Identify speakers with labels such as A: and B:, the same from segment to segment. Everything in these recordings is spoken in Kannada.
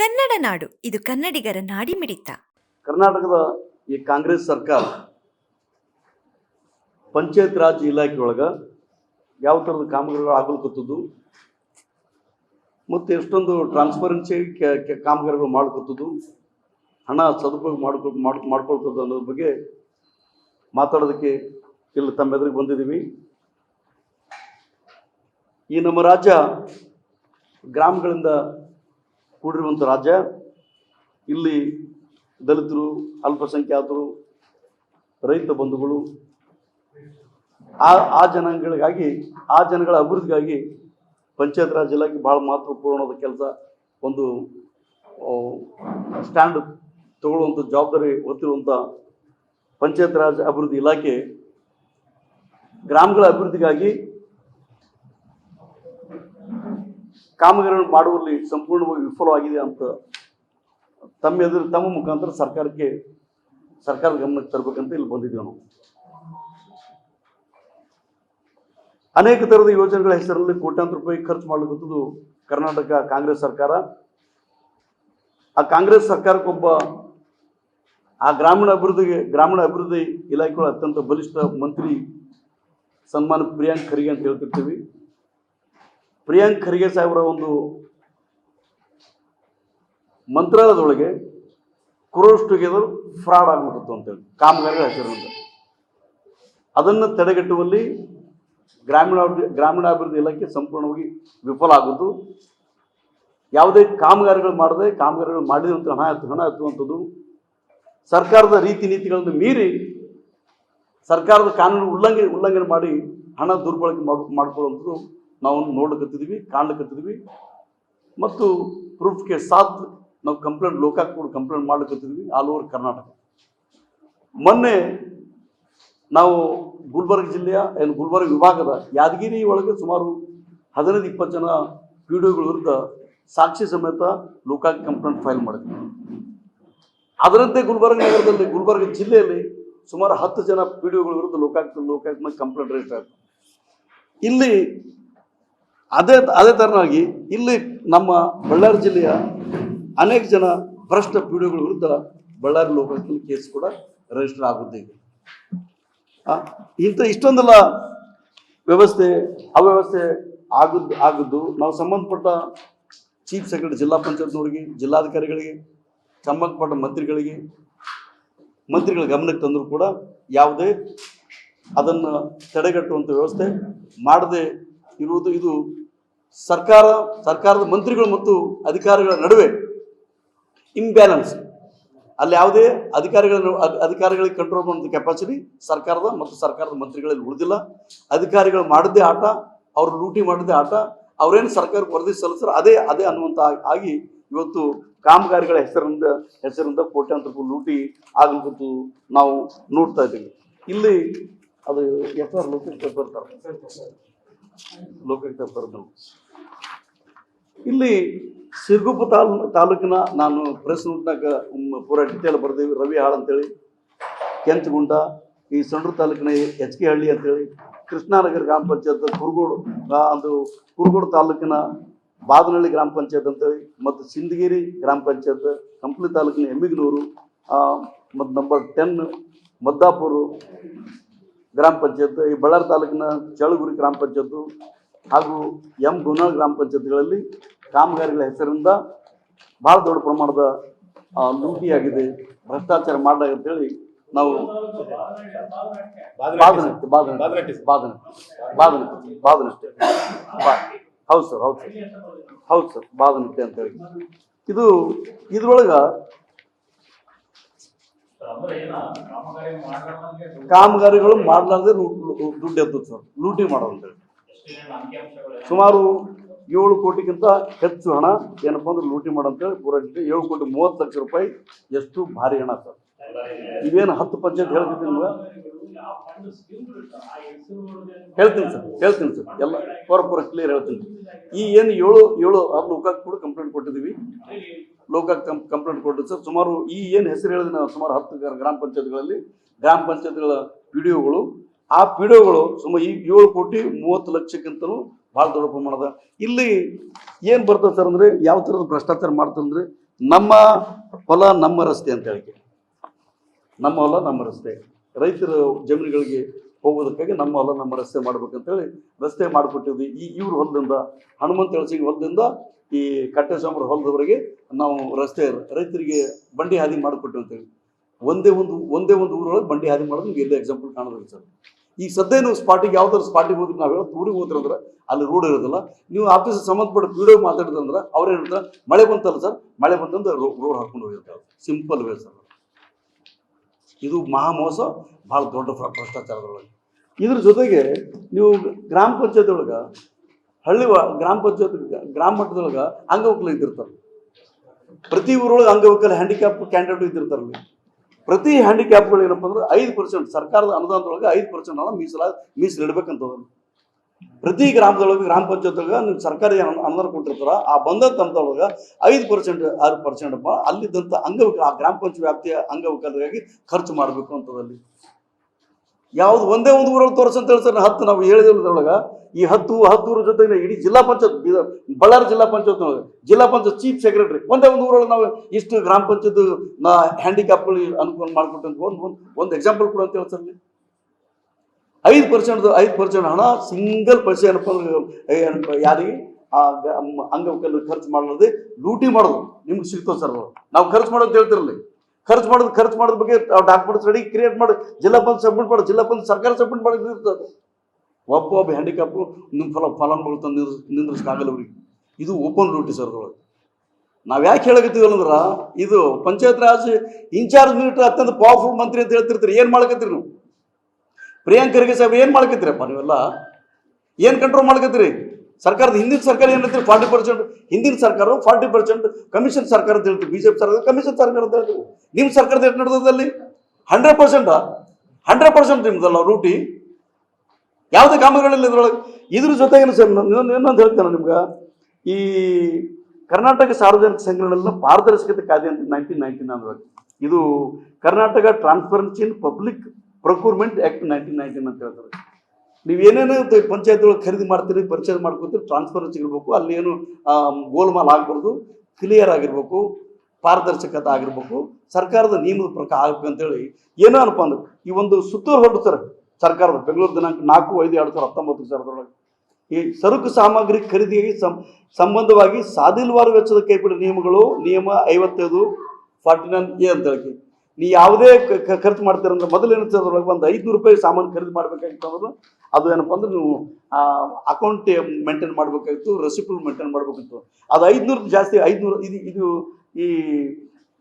A: ಕನ್ನಡ ನಾಡು, ಇದು ಕನ್ನಡಿಗರ ನಾಡಿಮಿಡಿತ.
B: ಕರ್ನಾಟಕದ ಈ ಕಾಂಗ್ರೆಸ್ ಸರ್ಕಾರ ಪಂಚಾಯತ್ ರಾಜ್ ಇಲಾಖೆ ಒಳಗೆ ಯಾವ ಥರದ ಕಾಮಗಾರಿಗಳು ಆಗಲ್ಕೊತದ್ದು ಮತ್ತು ಎಷ್ಟೊಂದು ಟ್ರಾನ್ಸ್ಪರೆನ್ಸಿ ಕಾಮಗಾರಿಗಳು ಮಾಡ್ಕೊತದ್ದು ಹಣ ಸದುಪಯೋಗ ಮಾಡ್ಕೊ, ಮಾಡ್ ಮಾಡ್ಕೊಳ್ತದ್ದು ಅನ್ನೋದ್ರ ಬಗ್ಗೆ ಮಾತಾಡೋದಕ್ಕೆ ಇಲ್ಲಿ ತಮ್ಮೆದುರಿಗೆ ಬಂದಿದ್ದೀವಿ. ಈ ನಮ್ಮ ರಾಜ್ಯ ಗ್ರಾಮಗಳಿಂದ ಕೂಡಿರುವಂಥ ರಾಜ್ಯ. ಇಲ್ಲಿ ದಲಿತರು, ಅಲ್ಪಸಂಖ್ಯಾತರು, ರೈತ ಬಂಧುಗಳು, ಆ ಆ ಜನಾಂಗಗಳಿಗಾಗಿ, ಆ ಜನಗಳ ಅಭಿವೃದ್ಧಿಗಾಗಿ ಪಂಚಾಯತ್ ರಾಜ್ ಇಲಾಖೆ ಭಾಳ ಮಹತ್ವಪೂರ್ಣವಾದ ಕೆಲಸ, ಒಂದು ಸ್ಟ್ಯಾಂಡ್ ತಗೊಳ್ಳುವಂಥ ಜವಾಬ್ದಾರಿ ಹೊತ್ತಿರುವಂಥ ಪಂಚಾಯತ್ ರಾಜ್ ಅಭಿವೃದ್ಧಿ ಇಲಾಖೆ ಗ್ರಾಮಗಳ ಅಭಿವೃದ್ಧಿಗಾಗಿ ಕಾಮಗಾರಿಗಳನ್ನು ಮಾಡುವಲ್ಲಿ ಸಂಪೂರ್ಣವಾಗಿ ವಿಫಲವಾಗಿದೆ ಅಂತ ತಮ್ಮ ಎದುರು, ತಮ್ಮ ಮುಖಾಂತರ ಸರ್ಕಾರಕ್ಕೆ ಸರ್ಕಾರದ ಗಮನಕ್ಕೆ ತರಬೇಕಂತ ಇಲ್ಲಿ ಬಂದಿದ್ದೀವಿ ನಾವು. ಅನೇಕ ಥರದ ಯೋಜನೆಗಳ ಹೆಸರಲ್ಲಿ ಕೋಟ್ಯಾಂತರ ರೂಪಾಯಿ ಖರ್ಚು ಮಾಡಲಿಕ್ಕಂಥದ್ದು ಕರ್ನಾಟಕ ಕಾಂಗ್ರೆಸ್ ಸರ್ಕಾರ. ಆ ಕಾಂಗ್ರೆಸ್ ಸರ್ಕಾರಕ್ಕೊಬ್ಬ ಆ ಗ್ರಾಮೀಣ ಅಭಿವೃದ್ಧಿಗೆ, ಗ್ರಾಮೀಣ ಅಭಿವೃದ್ಧಿ ಇಲಾಖೆಗಳ ಅತ್ಯಂತ ಬಲಿಷ್ಠ ಮಂತ್ರಿ ಸನ್ಮಾನ ಪ್ರಿಯಾಂಕ್ ಖರ್ಗೆ ಅಂತ ಹೇಳ್ತಿರ್ತೀವಿ. ಪ್ರಿಯಾಂಕ್ ಖರ್ಗೆ ಸಾಹೇಬರ ಒಂದು ಮಂತ್ರಾಲಯದೊಳಗೆ ಕ್ರೋಸ್ ಟುಗೆದರ್ ಫ್ರಾಡ್ ಆಗ್ಬಿಟ್ಟಿತ್ತು ಅಂತೇಳಿ. ಕಾಮಗಾರಿಗಳ ಹೆಸರಿನಿಂದ ಅದನ್ನು ತಡೆಗಟ್ಟುವಲ್ಲಿ ಗ್ರಾಮೀಣಾಭಿವೃದ್ಧಿ ಗ್ರಾಮೀಣಾಭಿವೃದ್ಧಿ ಇಲಾಖೆ ಸಂಪೂರ್ಣವಾಗಿ ವಿಫಲ ಆಗೋದು. ಯಾವುದೇ ಕಾಮಗಾರಿಗಳು ಮಾಡದೆ, ಕಾಮಗಾರಿಗಳು ಮಾಡಿದಂಥ ಹಣ ಎತ್ತು ಹಣ ಎತ್ತುವಂಥದ್ದು ಸರ್ಕಾರದ ರೀತಿ ನೀತಿಗಳನ್ನು ಮೀರಿ ಸರ್ಕಾರದ ಕಾನೂನು ಉಲ್ಲಂಘನೆ ಉಲ್ಲಂಘನೆ ಮಾಡಿ ಹಣ ದುರ್ಬಳಕೆ ಮಾಡ್, ಮಾಡ್ಕೊಳ್ಳುವಂಥದ್ದು ನಾವು ನೋಡ್ಲಿಕ್ಕತ್ತಿದ್ವಿ ಕಾಣ್ಲಿಕ್ಕತ್ತಿದ್ವಿ ಮತ್ತು ಪ್ರೂಫ್ಗೆ ಸಾಥ್ ನಾವು ಕಂಪ್ಲೇಂಟ್ ಲೋಕಾಕ್ ಕೂಡ ಕಂಪ್ಲೇಂಟ್ ಮಾಡ್ಲಿಕ್ಕತ್ತಿದ್ವಿ ಆಲ್ ಓವರ್ ಕರ್ನಾಟಕ ಮೊನ್ನೆ ನಾವು ಗುಲ್ಬರ್ಗ ಜಿಲ್ಲೆಯ, ಏನು ಗುಲ್ಬರ್ಗ ವಿಭಾಗದ ಯಾದಗಿರಿ ಒಳಗೆ ಸುಮಾರು ಹದಿನೈದು, ಇಪ್ಪತ್ತು ಜನ ಪಿ ಡಿ ವಿರುದ್ಧ ಸಾಕ್ಷಿ ಸಮೇತ ಲೋಕಾಕ್ ಕಂಪ್ಲೇಂಟ್ ಫೈಲ್ ಮಾಡಿದ್ವಿ. ಅದರಂತೆ ಗುಲ್ಬರ್ಗ ನಗರದಲ್ಲಿ, ಗುಲ್ಬರ್ಗ ಜಿಲ್ಲೆಯಲ್ಲಿ ಸುಮಾರು ಹತ್ತು ಜನ ಪಿ ಡಿ ವಿರುದ್ಧ ಲೋಕಾಯುಕ್ತ ಲೋಕಾಯುಕ್ತ ಕಂಪ್ಲೇಂಟ್ ರಿಜಿಸ್ಟರ್ ಆಯಿತು. ಇಲ್ಲಿ ಅದೇ ಅದೇ ಥರನಾಗಿ ಇಲ್ಲಿ ನಮ್ಮ ಬಳ್ಳಾರಿ ಜಿಲ್ಲೆಯ ಅನೇಕ ಜನ ಭ್ರಷ್ಟ ಪಿ ಡಿ ವಿರುದ್ಧ ಬಳ್ಳಾರಿ ಲೋಕಾಯುಕ್ತದಲ್ಲಿ ಕೇಸ್ ಕೂಡ ರಿಜಿಸ್ಟರ್ ಆಗುತ್ತೆ ಈಗ ಇಂಥ ಇಷ್ಟೊಂದೆಲ್ಲ ವ್ಯವಸ್ಥೆ, ಅವ್ಯವಸ್ಥೆ ಆಗದ್ದು ಆಗದ್ದು ನಾವು ಸಂಬಂಧಪಟ್ಟ ಚೀಫ್ ಸೆಕ್ರೆಟರಿ ಜಿಲ್ಲಾ ಪಂಚಾಯತ್ನವರಿಗೆ, ಜಿಲ್ಲಾಧಿಕಾರಿಗಳಿಗೆ, ಸಂಬಂಧಪಟ್ಟ ಮಂತ್ರಿಗಳಿಗೆ, ಮಂತ್ರಿಗಳ ಗಮನಕ್ಕೆ ತಂದರೂ ಕೂಡ ಯಾವುದೇ ಅದನ್ನು ತಡೆಗಟ್ಟುವಂಥ ವ್ಯವಸ್ಥೆ ಮಾಡದೆ ಇರುವುದು, ಇದು ಸರ್ಕಾರ, ಸರ್ಕಾರದ ಮಂತ್ರಿಗಳು ಮತ್ತು ಅಧಿಕಾರಿಗಳ ನಡುವೆ ಇಂಬ್ಯಾಲೆನ್ಸ್ ಅಲ್ಲಿ ಯಾವುದೇ ಅಧಿಕಾರಿಗಳ ಅಧಿಕಾರಿಗಳಿಗೆ ಕಂಟ್ರೋಲ್ ಮಾಡುವಂಥ ಕೆಪಾಸಿಟಿ ಸರ್ಕಾರದ ಮತ್ತು ಸರ್ಕಾರದ ಮಂತ್ರಿಗಳಲ್ಲಿ ಉಳಿದಿಲ್ಲ. ಅಧಿಕಾರಿಗಳು ಮಾಡಿದ್ದೇ ಆಟ, ಅವರು ಲೂಟಿ ಮಾಡಿದ್ದೇ ಆಟ, ಅವರೇನು ಸರ್ಕಾರಕ್ಕೆ ವರದಿ ಸಲ್ಲಿಸ್ತಾರೆ ಅದೇ ಅದೇ ಅನ್ನುವಂಥ ಆಗಿ- ಇವತ್ತು ಕಾಮಗಾರಿಗಳ ಹೆಸರಿಂದ ಹೆಸರಿಂದ ಕೋಟ್ಯಾಂತರ ರೂಪಾಯಿ ಲೂಟಿ ಆಗಲಿಕ್ಕೂ ನಾವು ನೋಡ್ತಾ ಇದ್ದೀವಿ. ಇಲ್ಲಿ ಅದು ಎಫ್ ಆರ್ ಲೋಕೇಶ್ ಬರ್ತಾರೆ. ಲೋಕಾಯುಕ್ತ ಬರೆದು. ಇಲ್ಲಿ ಸಿರ್ಗುಪ್ಪ ತಾಲ್, ತಾಲೂಕಿನ ನಾನು ಪ್ರೆಸ್ ನೋಟ್ನಾಗ ಪೂರ ಡಿಟೇಲ್ ಬರ್ದೇವಿ. ರವಿ ಹಾಳ್ ಅಂತೇಳಿ ಕೆಂಚಗುಂಡ ಈ ಸಂಡ್ರು ತಾಲೂಕಿನ ಎಚ್ ಕೆ ಹಳ್ಳಿ ಅಂತೇಳಿ, ಕೃಷ್ಣಾನಗರ ಗ್ರಾಮ ಪಂಚಾಯತ್, ಕುರುಗೋಡು ಅದು ಕುರುಗೋಡು ತಾಲೂಕಿನ ಬಾದನಹಳ್ಳಿ ಗ್ರಾಮ ಪಂಚಾಯತ್ ಅಂತೇಳಿ, ಮತ್ತು ಸಿಂದಗಿರಿ ಗ್ರಾಮ ಪಂಚಾಯತ್ ಕಂಪ್ಲಿ ತಾಲೂಕಿನ ಎಮ್ಮಿಗನೂರು ಮತ್ತು ನಂಬರ್ ಟೆನ್ ಮದ್ದಾಪುರು ಗ್ರಾಮ ಪಂಚಾಯತ್ ಈ ಬಳ್ಳಾರಿ ತಾಲೂಕಿನ ಚಳಗುರಿ ಗ್ರಾಮ ಪಂಚಾಯತ್ ಹಾಗೂ ಎಂ ಗುನಾಳ್ ಗ್ರಾಮ ಪಂಚಾಯತ್ಗಳಲ್ಲಿ ಕಾಮಗಾರಿಗಳ ಹೆಸರಿಂದ ಭಾಳ ದೊಡ್ಡ ಪ್ರಮಾಣದ ಲೂಟಿಯಾಗಿದೆ ಭ್ರಷ್ಟಾಚಾರ ಮಾಡಲಾಗ ಅಂತೇಳಿ ನಾವು ಬಾದನಟ್ಟಿ ಬಾದನಟ್ಟಿ ಬಾದನಟ್ಟಿ ಬಾದನಟ್ಟಿ ಬಾದನಟ್ಟಿ ಬಾ- ಹೌದು ಸರ್ ಹೌದು ಸರ್ ಹೌದು ಸರ್ ಬಾದನಟ್ಟಿ ಅಂತೇಳಿ ಇದು ಇದ್ರೊಳಗೆ ಕಾಮಗಾರಿಗಳು ಮಾಡಲಾರ್ದೆ ದುಡ್ಡು ಎದ್ದು ಸರ್. ಲೂಟಿ ಮಾಡೋದು ಸುಮಾರು ಏಳು ಕೋಟಿಗಿಂತ ಹೆಚ್ಚು ಹಣ ಏನಪ್ಪ ಅಂದ್ರೆ ಲೂಟಿ ಮಾಡಂತೇಳಿ ಪೂರ ಡಿಟೇಲ್ ಏಳು ಕೋಟಿ ಮೂವತ್ತು ಲಕ್ಷ ರೂಪಾಯಿ ಎಷ್ಟು ಭಾರಿ ಹಣ ಸರ್. ಇವೇನು ಹತ್ತು ಪಂಚಾಯತ್ ಹೇಳ್ತಿದ್ದೀನಿ ನಿಮ್ಗೆ? ಹೇಳ್ತೀನಿ ಸರ್ ಹೇಳ್ತೀನಿ ಸರ್. ಎಲ್ಲ ಪೂರ ಪೂರ ಕ್ಲಿಯರ್ ಹೇಳ್ತೀನಿ. ಈ ಏನು ಏಳು ಏಳು ಲೂಕಾಗಿ ಕೂಡ ಕಂಪ್ಲೇಂಟ್ ಕೊಟ್ಟಿದ್ದೀವಿ. ಲೋಕಾಕ್ ಕಂಪ್ಲೇಂಟ್ ಕೊಟ್ಟಿದ್ದು ಸರ್, ಸುಮಾರು ಈ ಏನು ಹೆಸರು ಹೇಳಿದ್ರೆ ಸುಮಾರು ಹತ್ತು ಗ್ರಾ- ಗ್ರಾಮ ಪಂಚಾಯತ್ಗಳಲ್ಲಿ, ಗ್ರಾಮ ಪಂಚಾಯತ್ಗಳ ಪಿ ಡಿ ಒಗಳು ಆ ಪಿ ಡಿ ಒಗಳು ಸುಮಾರು ಈ ಏಳು ಕೋಟಿ ಮೂವತ್ತು ಲಕ್ಷಕ್ಕಿಂತಲೂ ಭಾಳ ದೊಡ್ಡ ಪ್ರಮಾಣದ. ಇಲ್ಲಿ ಏನು ಬರ್ತದೆ ಸರ್ ಅಂದರೆ, ಯಾವ ಥರದ ಭ್ರಷ್ಟಾಚಾರ ಮಾಡ್ತಂದ್ರೆ ನಮ್ಮ ಹೊಲ ನಮ್ಮ ರಸ್ತೆ ಅಂತ ಹೇಳಿ ನಮ್ಮ ಹೊಲ ನಮ್ಮ ರಸ್ತೆ. ರೈತರ ಜಮೀನುಗಳಿಗೆ ಹೋಗೋದಕ್ಕಾಗಿ ನಮ್ಮ ಹೊಲ ನಮ್ಮ ರಸ್ತೆ ಮಾಡ್ಬೇಕಂತೇಳಿ ರಸ್ತೆ ಮಾಡಿಕೊಟ್ಟಿದ್ವಿ. ಈ ಇವ್ರ ಹೊಲದಿಂದ, ಹನುಮಂತ ಎಳಸಿಂಗ್ ಹೊಲದಿಂದ ಈ ಕಟ್ಟೆ ಕಟ್ಟೆಸ್ವಾಮರ ಹೊಲದವರೆಗೆ ನಾವು ರಸ್ತೆ ರೈತರಿಗೆ ಬಂಡಿ ಹಾದಿ ಮಾಡಿಕೊಟ್ಟಿರ್ತೇವೆ. ಅಂತೇಳಿ ಒಂದೇ ಒಂದು ಒಂದೇ ಒಂದು ಊರೊಳಗೆ ಬಂಡಿ ಹಾದಿ ಮಾಡೋದು ನಿಮ್ಗೆ ಎಲ್ಲೇ ಎಕ್ಸಾಂಪಲ್ ಕಾಣೋದಿಲ್ಲ ಸರ್. ಈಗ ಸದ್ಯ ನೀವು ಸ್ಪಾಟಿಗೆ ಯಾವ್ದಾದ್ರು ಸ್ಪಾಟಿಗೆ ಹೋದ್ರೆ ನಾವು ಹೇಳೋದು ಊರಿಗೆ ಹೋದ್ರಂದ್ರೆ ಅಲ್ಲಿ ರೋಡ್ ಇರೋದಿಲ್ಲ ನೀವು ಆಫೀಸ್ ಸಂಬಂಧಪಟ್ಟ ವಿಡಿಯೋ ಮಾತಾಡಿದಂದ್ರೆ ಅವ್ರು ಹೇಳ್ತಾರೆ, ಮಳೆ ಬಂತಲ್ಲ ಸರ್, ಮಳೆ ಬಂತಂದ್ರೆ ರೋಡ್ ಹಾಕೊಂಡು ಹೋಗಿರ್ತಾರೆ. Simple way sir. ಇದು ಮಹಾಮೋಸ, ಭಾಳ ದೊಡ್ಡ ಭ್ರ- ಭ್ರಷ್ಟಾಚಾರದೊಳಗೆ. ಇದ್ರ ಜೊತೆಗೆ ನೀವು ಗ್ರಾಮ ಪಂಚಾಯತ್ ಒಳಗೆ ಹಳ್ಳಿ ಗ್ರಾಮ ಪಂಚಾಯತ್ ಗ್ರಾಮ ಮಟ್ಟದೊಳಗೆ ಅಂಗವಿಕಲ ಇದ್ದಿರ್ತಾರೆ ಪ್ರತಿ ಊರೊಳಗೆ ಅಂಗವಿಕಲ ಹ್ಯಾಂಡಿಕ್ಯಾಪ್ ಕ್ಯಾಂಡಿಡೇಟ್ ಇದ್ದಿರ್ತಾರಲ್ಲಿ ಪ್ರತಿ ಹ್ಯಾಂಡಿಕ್ಯಾಪ್ಗಳು ಏನಪ್ಪ ಅಂದ್ರೆ ಐದು ಪರ್ಸೆಂಟ್ ಸರ್ಕಾರದ ಅನುದಾನದೊಳಗೆ ಐದು ಪರ್ಸೆಂಟ್ ಹಣ ಮೀಸಲಾ ಮೀಸಲು ಇಡ್ಬೇಕಂತದ ಪ್ರತಿ ಗ್ರಾಮದೊಳಗೆ, ಗ್ರಾಮ ಪಂಚಾಯತ್ ಒಳಗ ನೀವು ಸರ್ಕಾರಿ ಅನು- ಅನುದಾನ ಕೊಟ್ಟಿರ್ತಾರ, ಆ ಬಂದಂತ ಹಂತದೊಳಗೆ ಐದು ಪರ್ಸೆಂಟ್ ಆರು ಪರ್ಸೆಂಟ್ ಅಲ್ಲಿದ್ದಂಥ ಅಂಗವಿಕಲ ಆ ಗ್ರಾಮ ಪಂಚಾಯತ್ ವ್ಯಾಪ್ತಿಯ ಅಂಗವಿಕಲರಿಗಾಗಿ ಖರ್ಚು ಮಾಡಬೇಕು ಅಂತದಲ್ಲಿ ಯಾವ್ದು ಒಂದೇ ಒಂದು ಊರಲ್ಲಿ ತೋರಿಸಂತ ಹೇಳ್ತಾರೆ, ಹತ್ತು ನಾವು ಹೇಳಿದ್ರೊಳಗ ಈ ಹತ್ತು ಹತ್ತು ಊರ ಜೊತೆಗೆ ಇಡೀ ಜಿಲ್ಲಾ ಪಂಚಾಯತ್ ಬಳ್ಳಾರಿ ಜಿಲ್ಲಾ ಪಂಚಾಯತ್ ಜಿಲ್ಲಾ ಪಂಚಾಯತ್ ಚೀಫ್ ಸೆಕ್ರೆಟರಿ ಒಂದೇ ಒಂದು ಊರೊಳಗೆ ನಾವು ಇಷ್ಟು ಗ್ರಾಮ ಪಂಚಾಯತ್ ನಾ ಹ್ಯಾಂಡಿಕ್ಯಾಪ್ಗಳು ಅನುಕೂಲ ಮಾಡ್ಕೊಟ್ಟಂತ ಒಂದು ಒಂದು ಎಕ್ಸಾಂಪಲ್ ಕೊಡು ಅಂತ ಹೇಳ್ತಾರೆ ಐದು ಪರ್ಸೆಂಟ್ ಐದು ಪರ್ಸೆಂಟ್ ಹಣ ಸಿಂಗಲ್ ಪೈಸೆ ಏನಪ್ಪ ಏನಪ್ಪ, ಯಾರಿಗೆ? ಆ ಅಂಗವಿಕಲ ಖರ್ಚು ಮಾಡೋದು, ಲೂಟಿ ಮಾಡೋದು ನಿಮ್ಗೆ ಸಿಗ್ತದೆ ಸರ್ ನಾವು ಖರ್ಚು ಮಾಡೋದು ಹೇಳ್ತಿರಲಿ ಖರ್ಚು ಮಾಡೋದು, ಖರ್ಚು ಮಾಡೋದ್ ಬಗ್ಗೆ ಡಾಕ್ಯುಮೆಂಟ್ಸ್ ರೆಡಿ ಕ್ರಿಯೇಟ್ ಮಾಡಿ. ಜಿಲ್ಲಾ ಪಂಚಾಯತ್ ಸಬ್ಮಿಟ್ ಮಾಡಿ. ಜಿಲ್ಲಾ ಪಂಚಾಯತ್ ಸರ್ಕಾರ ಸಬ್ಮಿಟ್ ಮಾಡಿರ್ತದೆ ಒಬ್ಬ ಒಬ್ಬ ಹ್ಯಾಂಡಿಕ್ಯಾಪು ನಿಮ್ಮ ಫಲ ಫಲಾನುಭವಿ ತಂದು ನಿಂದ್ರಿಸ್ಕಾಗಲ್ಲ ಅವ್ರಿಗೆ. ಇದು ಓಪನ್ ಡ್ಯೂಟಿ ಸರ್ ಅದರೊಳಗೆ ನಾವು ಯಾಕೆ ಹೇಳಕತ್ತೀವಲ್ಲ ಅಂದ್ರೆ, ಇದು ಪಂಚಾಯತ್ ರಾಜ್ ಇನ್ಚಾರ್ಜ್ ಮಿನಿಸ್ಟರ್ ಅತ್ಯಂತ ಪವರ್ಫುಲ್ ಮಂತ್ರಿ ಅಂತ ಹೇಳ್ತಿರ್ತೀರಿ. ಏನು ಮಾಡ್ಕತ್ತೀರಿ ನೀವು? ಪ್ರಿಯಾಂಕರಿಗೆ ಸಾಹೇಬ್ ಏನು ಮಾಡ್ಕತ್ತೀರಪ್ಪ ನೀವೆಲ್ಲ? ಏನು ಕಂಟ್ರೋಲ್ ಮಾಡ್ಕತ್ತೀರಿ ಸರ್ಕಾರದ ಹಿಂದಿನ ಸರ್ಕಾರ ಏನು ಹೇಳ್ತೀವಿ ಫಾರ್ಟಿ ಪರ್ಸೆಂಟ್ ಹಿಂದಿನ ಸರ್ಕಾರ ಫಾರ್ಟಿ ಪರ್ಸೆಂಟ್ ಕಮಿಷನ್ ಸರ್ಕಾರ ಅಂತ ಹೇಳ್ತೀವಿ. ಬಿಜೆಪಿ ಸರ್ಕಾರ ಕಮಿಷನ್ ಸರ್ಕಾರ ಅಂತ ಹೇಳ್ತೀವಿ. ನಿಮ್ಮ ಸರ್ಕಾರದ ಎಷ್ಟು ನಡೆದಲ್ಲಿ ಹಂಡ್ರೆಡ್ ಪರ್ಸೆಂಟ್ ಹಂಡ್ರೆಡ್ ಪರ್ಸೆಂಟ್ ನಿಮ್ದಲ್ಲ ರೂಟಿ ಯಾವುದೇ ಕಾಮಗಾರಿಗಳಿಲ್ಲ ಇದ್ರೊಳಗೆ ಇದ್ರ ಜೊತೆಗೇನು ಸರ್ ಇನ್ನೊಂದು ಇನ್ನೊಂದು ಹೇಳ್ತೇನೆ ನಿಮ್ಗೆ. ಈ ಕರ್ನಾಟಕ ಸಾರ್ವಜನಿಕ ಸಂಘಗಳೆಲ್ಲ ಪಾರದರ್ಶಕತೆ ಕಾಯ್ದೆ ಅಂತ ನೈನ್ಟೀನ್ ನೈನ್ಟೀನ್ ಅಂದ್ರೆ ಇದು Karnataka transparency in public procurement act nineteen nineteen ಅಂತ ಹೇಳ್ತಾರೆ. ನೀವು ಏನೇನು ಪಂಚಾಯತ್ ಒಳಗೆ ಖರೀದಿ ಮಾಡ್ತೀರಿ ಪರ್ಚೇಸ್ ಮಾಡ್ಕೊತೀರಿ ಟ್ರಾನ್ಸ್ಪರೆನ್ಸಿ ಇರಬೇಕು ಅಲ್ಲಿ ಏನು ಗೋಲ್ಮಾಲ್ ಆಗ್ಬಾರ್ದು ಕ್ಲಿಯರ್ ಆಗಿರ್ಬೇಕು, ಪಾರದರ್ಶಕತೆ ಆಗಿರ್ಬೇಕು, ಸರ್ಕಾರದ ನಿಯಮದ ಪ್ರಕಾರ ಆಗ್ಬೇಕು ಅಂತೇಳಿ, ಏನೋ ಅನ್ಪ ಅಂದ್ರೆ, ಈ ಒಂದು ಸುತ್ತೂರು ಹೊರಡ್ತಾರೆ ಸರ್ಕಾರದ ಬೆಂಗಳೂರು ದಿನಾಂಕ ನಾಲ್ಕು, ಐದು, ಎರಡು ಸಾವಿರದ ಹತ್ತೊಂಬತ್ತು ಸಾವಿರದೊಳಗೆ ಈ ಸರಕು ಸಾಮಗ್ರಿ ಖರೀದಿಗೆ ಸಂಬಂಧವಾಗಿ ಸಾಧಿಲ್ವಾರು ವೆಚ್ಚದ ಕೈಪಿಡಿ ನಿಯಮಗಳು, ನಿಯಮ ಐವತ್ತೈದು, ಫಾರ್ಟಿ ನೈನ್ ಎ ಅಂತ ಹೇಳಿ ನೀ ಯಾವುದೇ ಖರ್ಚು ಮಾಡ್ತೀರಂದ್ರೆ ಮೊದಲು ಅದ್ರೊಳಗೆ ಒಂದು ಐದುನೂರು ರೂಪಾಯಿ ಸಾಮಾನು ಖರೀದಿ ಮಾಡ್ಬೇಕಾಗಿತ್ತು ಅದು ಏನಪ್ಪ ಅಂದ್ರೆ ನೀವು ಅಕೌಂಟ್ ಮೇಂಟೈನ್ ಮಾಡಬೇಕಾಗಿತ್ತು ರೆಸಿಪ್ಟ್ ಮೇಂಟೈನ್ ಮಾಡಬೇಕಿತ್ತು ಅದು ಐದುನೂರು ಜಾಸ್ತಿ, ಐದುನೂರು, ಇದು ಇದು ಈ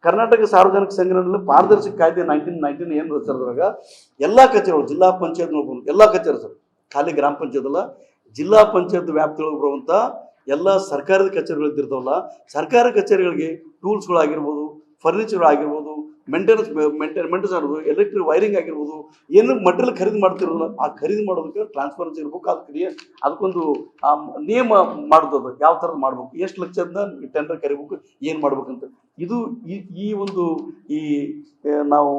B: ಕರ್ನಾಟಕ ಸಾರ್ವಜನಿಕ ಸಂಘಟನೆಯಲ್ಲಿ ಪಾರದರ್ಶಕ ಕಾಯ್ದೆ ನೈನ್ಟೀನ್ ನೈನ್ಟೀನ್ ಏನು ರಚಿಸಿದ್ರಾಗ ಎಲ್ಲ ಕಚೇರಿಗಳು, ಜಿಲ್ಲಾ ಪಂಚಾಯತ್ ನೋಡ್ಬೋದು, ಎಲ್ಲ ಕಚೇರಿ ಸರ್, ಖಾಲಿ ಗ್ರಾಮ ಪಂಚಾಯತ್ ಅಲ್ಲ ಜಿಲ್ಲಾ ಪಂಚಾಯತ್ ವ್ಯಾಪ್ತಿಯೊಳಗೆ ಬರುವಂಥ ಎಲ್ಲ ಸರ್ಕಾರದ ಕಚೇರಿಗಳು ಇದ್ದಿರ್ತಾವಲ್ಲ ಸರ್ಕಾರಿ ಕಚೇರಿಗಳಿಗೆ ಟೂಲ್ಸ್ಗಳಾಗಿರ್ಬೋದು ಫರ್ನಿಚರ್ ಆಗಿರ್ಬೋದು ಮೇಂಟೆನೆನ್ಸ್ ಮೇಂಟೈನ್ ಮೇಂಟೆನ್ಸ್ ಆಗಿರ್ಬೋದು ಎಲೆಕ್ಟ್ರಿಕ್ ವೈರಿಂಗ್ ಆಗಿರ್ಬೋದು, ಏನು ಮಟೀರಿಯಲ್ ಖರೀದಿ ಮಾಡ್ತಿರಲ್ಲ ಆ ಖರೀದಿ ಮಾಡೋದಕ್ಕೆ ಟ್ರಾನ್ಸ್ಪರೆನ್ಸಿ ಇರ್ಬೇಕು ಅದಕ್ಕೆ ಅದಕ್ಕೊಂದು ನಿಯಮ ಮಾಡೋದು ಯಾವ ಥರದ್ದು ಮಾಡ್ಬೇಕು, ಎಷ್ಟು ಲಕ್ಷದಿಂದ ಟೆಂಡರ್ ಕರಿಬೇಕು, ಏನು ಮಾಡ್ಬೇಕಂತ. ಇದು ಈ ಒಂದು, ಈ ನಾವು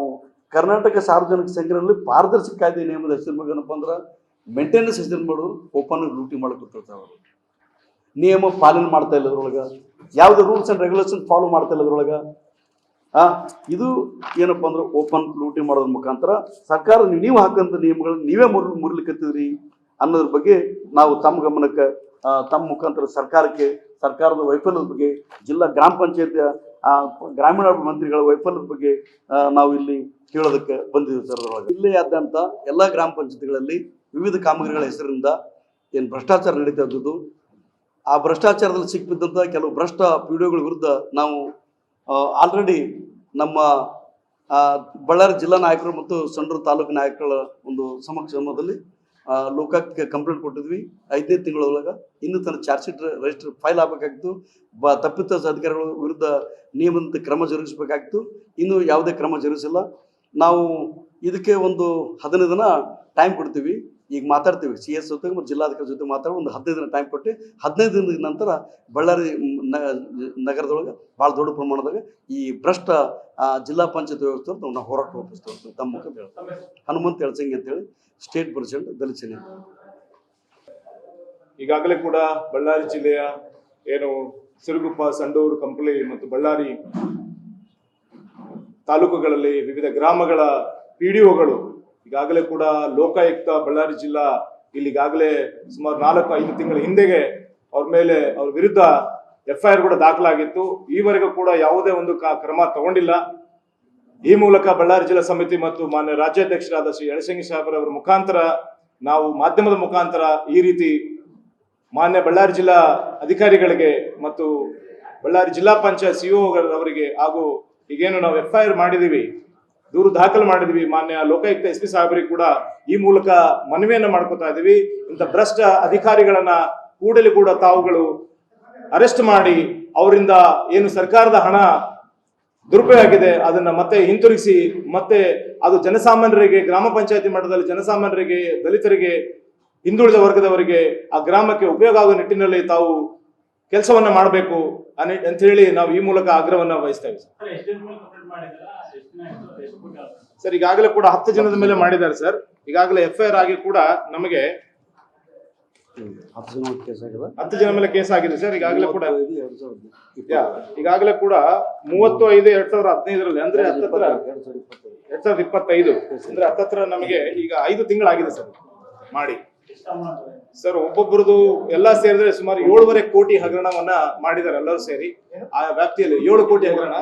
B: ಕರ್ನಾಟಕ ಸಾರ್ವಜನಿಕ ಸಂಘದಲ್ಲಿ ಪಾರದರ್ಶಕ ಕಾಯ್ದೆ ನಿಯಮದ ಹೆಸರು ಏನಪ್ಪ ಅಂದ್ರೆ ಮೇಂಟೆನೆನ್ಸ್ ಹೆಸರು ಮಾಡೋರು ಓಪನ್ ಡ್ಯೂಟಿ ಮಾಡ್ಕೊತಿರ್ತಾರೆ ಅವರು. ನಿಯಮ ಪಾಲನೆ ಮಾಡ್ತಾ ಇಲ್ಲ ಅದ್ರೊಳಗೆ ಯಾವುದೇ ರೂಲ್ಸ್ ಆ್ಯಂಡ್ ರೆಗ್ಯುಲೇಷನ್ ಫಾಲೋ ಮಾಡ್ತಾ ಇಲ್ಲ ಅದ್ರೊಳಗೆ ಆ, ಇದು ಏನಪ್ಪ ಅಂದ್ರೆ ಓಪನ್ ಲೂಟಿ ಮಾಡೋದ್ರ ಮುಖಾಂತರ ಸರ್ಕಾರ ನೀವು ಹಾಕಂತ ನಿಯಮಗಳನ್ನ ನೀವೇ ಮುರ್ ಮುರ್ಲಿಕ್ಕತ್ತೀರಿ ಅನ್ನೋದ್ರ ಬಗ್ಗೆ ನಾವು ತಮ್ಮ ಗಮನಕ್ಕೆ ತಮ್ಮ ಮುಖಾಂತರ ಸರ್ಕಾರಕ್ಕೆ, ಸರ್ಕಾರದ ವೈಫಲ್ಯದ ಬಗ್ಗೆ, ಜಿಲ್ಲಾ ಗ್ರಾಮ ಪಂಚಾಯತ್ ಗ್ರಾಮೀಣ ಮಂತ್ರಿಗಳ ವೈಫಲ್ಯದ ಬಗ್ಗೆ ನಾವು ಇಲ್ಲಿ ಕೇಳೋದಕ್ಕೆ ಬಂದಿದ್ದೀವಿ ಸರ್ ಅದರೊಳಗೆ. ಜಿಲ್ಲೆಯಾದ್ಯಂತ ಎಲ್ಲ ಗ್ರಾಮ ಪಂಚಾಯತ್ಗಳಲ್ಲಿ ವಿವಿಧ ಕಾಮಗಾರಿಗಳ ಹೆಸರಿಂದ ಏನು ಭ್ರಷ್ಟಾಚಾರ ನಡೀತಾ ಇದ್ದದ್ದು. ಆ ಭ್ರಷ್ಟಾಚಾರದಲ್ಲಿ ಸಿಕ್ಕಿದ್ದಂಥ ಕೆಲವು ಭ್ರಷ್ಟ ಪೀಡಿಯೋಗಳ ವಿರುದ್ಧ ನಾವು ಆಲ್ರೆಡಿ ನಮ್ಮ ಬಳ್ಳಾರಿ ಜಿಲ್ಲಾ ನಾಯಕರು ಮತ್ತು ಸಂಡೂರು ತಾಲೂಕು ನಾಯಕರ ಒಂದು ಸಮಕ್ಷಮದಲ್ಲಿ ಲೋಕಾಯುಕ್ತಕ್ಕೆ ಕಂಪ್ಲೇಂಟ್ ಕೊಟ್ಟಿದ್ವಿ. ಐದನೇ ತಿಂಗಳೊಳಗೆ ಇನ್ನೂ ತನ್ನ ಚಾರ್ಜ್ ಶೀಟ್ ರಿಜಿಸ್ಟರ್ ಫೈಲ್ ಆಗಬೇಕಾಗಿತ್ತು. ಬ, ತಪ್ಪಿತಸ್ಥ ಅಧಿಕಾರಿಗಳ ವಿರುದ್ಧ ನಿಯಮಿತ ಕ್ರಮ ಜರುಗಿಸಬೇಕಾಗಿತ್ತು. ಇನ್ನೂ ಯಾವುದೇ ಕ್ರಮ ಜರುಗಿಸಿಲ್ಲ. ನಾವು ಇದಕ್ಕೆ ಒಂದು ಹದಿನೈದು ದಿನ ಟೈಮ್ ಕೊಡ್ತೀವಿ. ಈಗ ಮಾತಾಡ್ತೀವಿ, ಸಿ ಎಸ್ ಜೊತೆ ಮತ್ತು ಜಿಲ್ಲಾಧಿಕಾರಿ ಜೊತೆ ಮಾತಾಡಿ ಒಂದು ಹದಿನೈದು ದಿನ ಟೈಮ್ ಕೊಟ್ಟು ಹದಿನೈದು ದಿನದ ನಂತರ ಬಳ್ಳಾರಿ ನಗರದೊಳಗೆ ಭಾಳ ದೊಡ್ಡ ಪ್ರಮಾಣದಾಗ ಈ ಭ್ರಷ್ಟ ಜಿಲ್ಲಾ ಪಂಚಾಯತ್ ವ್ಯವಸ್ಥೆ ಅಂತ ನಾವು ಹೋರಾಟ ರೂಪಿಸ್ತೇವೆ ತಮ್ಮ ಮುಖ ಹನುಮಂತ್ ಎಳ್ಸಂಗಿ ಅಂತೇಳಿ ಸ್ಟೇಟ್ ಪ್ರೆಸಿಡೆಂಟ್ ದಲಿತ ಸೇನೆ.
C: ಈಗಾಗಲೇ ಕೂಡ ಬಳ್ಳಾರಿ ಜಿಲ್ಲೆಯ ಏನು ಸಿರುಗುಪ್ಪ ಸಂಡೂರು, ಕಂಪ್ಲಿ ಮತ್ತು ಬಳ್ಳಾರಿ ತಾಲೂಕುಗಳಲ್ಲಿ ವಿವಿಧ ಗ್ರಾಮಗಳ ಪಿ ಡಿ ಒಗಳು ಈಗಾಗಲೇ ಕೂಡ ಲೋಕಾಯುಕ್ತ ಬಳ್ಳಾರಿ ಜಿಲ್ಲಾ ಇಲ್ಲಿಗಾಗಲೇ ಸುಮಾರು ನಾಲ್ಕು, ಐದು ತಿಂಗಳ ಹಿಂದೆಗೆ ಅವ್ರ ಮೇಲೆ ಅವ್ರ ವಿರುದ್ಧ ಎಫ್ ಐ ಆರ್ ಕೂಡ ದಾಖಲಾಗಿತ್ತು. ಈವರೆಗೂ ಕೂಡ ಯಾವುದೇ ಒಂದು ಕ್ರಮ ತಗೊಂಡಿಲ್ಲ. ಈ ಮೂಲಕ ಬಳ್ಳಾರಿ ಜಿಲ್ಲಾ ಸಮಿತಿ ಮತ್ತು ಮಾನ್ಯ ರಾಜ್ಯಾಧ್ಯಕ್ಷರಾದ ಶ್ರೀ ಯಳಸಂಗಿ ಸಾಹೇಬರವರ ಮುಖಾಂತರ ನಾವು ಮಾಧ್ಯಮದ ಮುಖಾಂತರ ಈ ರೀತಿ ಮಾನ್ಯ ಬಳ್ಳಾರಿ ಜಿಲ್ಲಾ ಅಧಿಕಾರಿಗಳಿಗೆ ಮತ್ತು ಬಳ್ಳಾರಿ ಜಿಲ್ಲಾ ಪಂಚಾಯತ್ ಸಿಇಒ ಅವರಿಗೆ ಹಾಗೂ ಈಗೇನು ನಾವು ಎಫ್ ಐ ಆರ್ ಮಾಡಿದೀವಿ ದೂರು ದಾಖಲು ಮಾಡಿದ್ವಿ. ಮಾನ್ಯ ಲೋಕಾಯುಕ್ತ ಎಸ್ ಪಿ ಸಾಹೇಬರಿಗೆ ಕೂಡ ಈ ಮೂಲಕ ಮನವಿಯನ್ನ ಮಾಡ್ಕೋತಾ ಇದೀವಿ. ಇಂಥ ಭ್ರಷ್ಟ ಅಧಿಕಾರಿಗಳನ್ನ ಕೂಡಲೇ ಕೂಡ ತಾವುಗಳು ಅರೆಸ್ಟ್ ಮಾಡಿ, ಅವರಿಂದ ಏನು ಸರ್ಕಾರದ ಹಣ ದುರುಪಯೋಗ ಆಗಿದೆ, ಅದನ್ನ ಮತ್ತೆ ಹಿಂತಿರುಗಿಸಿ, ಮತ್ತೆ ಅದು ಜನಸಾಮಾನ್ಯರಿಗೆ, ಗ್ರಾಮ ಪಂಚಾಯತಿ ಮಟ್ಟದಲ್ಲಿ ಜನಸಾಮಾನ್ಯರಿಗೆ, ದಲಿತರಿಗೆ, ಹಿಂದುಳಿದ ವರ್ಗದವರಿಗೆ ಆ ಗ್ರಾಮಕ್ಕೆ ಉಪಯೋಗ ಆಗುವ ನಿಟ್ಟಿನಲ್ಲಿ ತಾವು ಕೆಲಸವನ್ನ ಮಾಡಬೇಕು ಅಂತ ಹೇಳಿ ನಾವು ಈ ಮೂಲಕ ಆಗ್ರಹವನ್ನ ವಹಿಸ್ತೇವೆ ಸರ್. ಈಗಾಗಲೇ ಕೂಡ ಹತ್ತು ಜನದ ಮೇಲೆ ಮಾಡಿದ್ದಾರೆ ಸರ್ ಈಗಾಗಲೇ ಎಫ್ ಐ ಆರ್ ಆಗಿ ಕೂಡ ನಮಗೆ
B: ಹತ್ತು ಜನ
C: ಮೇಲೆ ಕೇಸ್ ಆಗಿದೆ ಸರ್ ಈಗಾಗಲೇ ಕೂಡ. ಈಗಾಗಲೇ ಕೂಡ ಮೂವತ್ತು ಐದು ಎರಡ್ ಸಾವಿರದ ಹದಿನೈದರಲ್ಲಿ ಅಂದ್ರೆ ಹತ್ತತ್ರ
B: ಎರಡು ಸಾವಿರದ ಇಪ್ಪತ್ತೈದು.
C: ಅಂದ್ರೆ ಹತ್ತತ್ರ ನಮಗೆ ಈಗ ಐದು ತಿಂಗಳಾಗಿದೆ ಸರ್ ಮಾಡಿ? ಸರ್ ಒಬ್ಬೊಬ್ಬರದು ಎಲ್ಲ ಸೇರಿದ್ರೆ ಸುಮಾರು ಏಳುವರೆ ಕೋಟಿ ಹಗರಣವನ್ನ ಮಾಡಿದ್ದಾರೆ ಎಲ್ಲರೂ ಸೇರಿ. ಆ ವ್ಯಾಪ್ತಿಯಲ್ಲಿ ಏಳು ಕೋಟಿ ಹಗರಣ.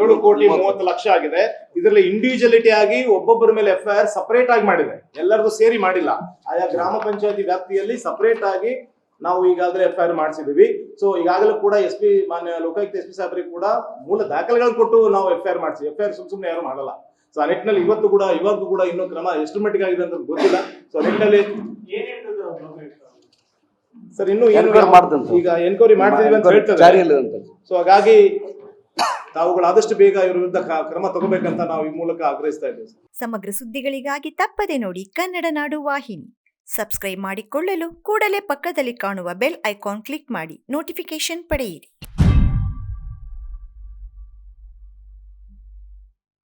C: ಏಳು ಕೋಟಿ ಮೂವತ್ತು ಲಕ್ಷ ಆಗಿದೆ. ಇದರಲ್ಲಿ ಇಂಡಿವಿಜುವಲಿಟಿ ಆಗಿ ಒಬ್ಬೊಬ್ಬರ ಮೇಲೆ ಎಫ್ ಐ ಆರ್ ಸಪರೇಟ್ ಆಗಿ ಮಾಡಿದೆ. ಎಲ್ಲರಿಗೂ ಸೇರಿ ಮಾಡಿಲ್ಲ. ಆಯಾ ಗ್ರಾಮ ಪಂಚಾಯತಿ ವ್ಯಾಪ್ತಿಯಲ್ಲಿ ಸಪರೇಟ್ ಆಗಿ ನಾವು ಈಗಾಗಲೇ ಎಫ್ ಐ ಆರ್ ಮಾಡಿಸಿದೀವಿ. ಸೊ ಈಗಾಗಲೇ ಕೂಡ ಎಸ್ ಪಿ ಮಾನ್ಯ ಲೋಕಾಯುಕ್ತ ಎಸ್ ಪಿ ಸಾಹೇಬರಿಗೆ ಕೂಡ ಮೂಲ ದಾಖಲೆಗಳನ್ನು ಕೊಟ್ಟು ನಾವು ಎಫ್ ಐ ಆರ್ ಮಾಡಿಸಿ ಎಫ್ ಐ ಆರ್ ಸುಮ್ ಸುಮ್ಮನೆ ಯಾರು ಮಾಡಲ್ಲ. ಸೊ ಆ ನಿಟ್ಟಿನಲ್ಲಿ ಇವತ್ತು ಕೂಡ ಇವತ್ತು ಕೂಡ ಇನ್ನೂ ಕ್ರಮ ಎಷ್ಟು ಮಟ್ಟಿಗೆ ಆಗಿದೆ ಅಂತ ಗೊತ್ತಿಲ್ಲ. ಸೊ ಆ ನಿಟ್ಟಿನಲ್ಲಿ ಸರ್ ಇನ್ನು ಈಗ ಎನ್ಕ್ವೈರಿ ಮಾಡ್ತಿದೀವಿ ಅಂತ ಹೇಳ್ತಾರೆ. ಸೊ ಹಾಗಾಗಿ ತಾವುಗಳು ಆದಷ್ಟು ಬೇಗ ಇವರ ವಿರುದ್ಧ ಕ್ರಮ ತಗೋಬೇಕಂತ ನಾವು ಈ ಮೂಲಕ ಆಗ್ರಹಿಸ್ತಾ ಇದ್ದೇವೆ ಸರ್.
A: ಸಮಗ್ರ ಸುದ್ದಿಗಳಿಗಾಗಿ ತಪ್ಪದೆ ನೋಡಿ ಕನ್ನಡ ನಾಡು ವಾಹಿನಿ. ಸಬ್ಸ್ಕ್ರೈಬ್ ಮಾಡಿಕೊಳ್ಳಲು ಕೂಡಲೇ ಪಕ್ಕದಲ್ಲಿ ಕಾಣುವ ಬೆಲ್ ಐಕಾನ್ ಕ್ಲಿಕ್ ಮಾಡಿ ನೋಟಿಫಿಕೇಶನ್ ಪಡೆಯಿರಿ.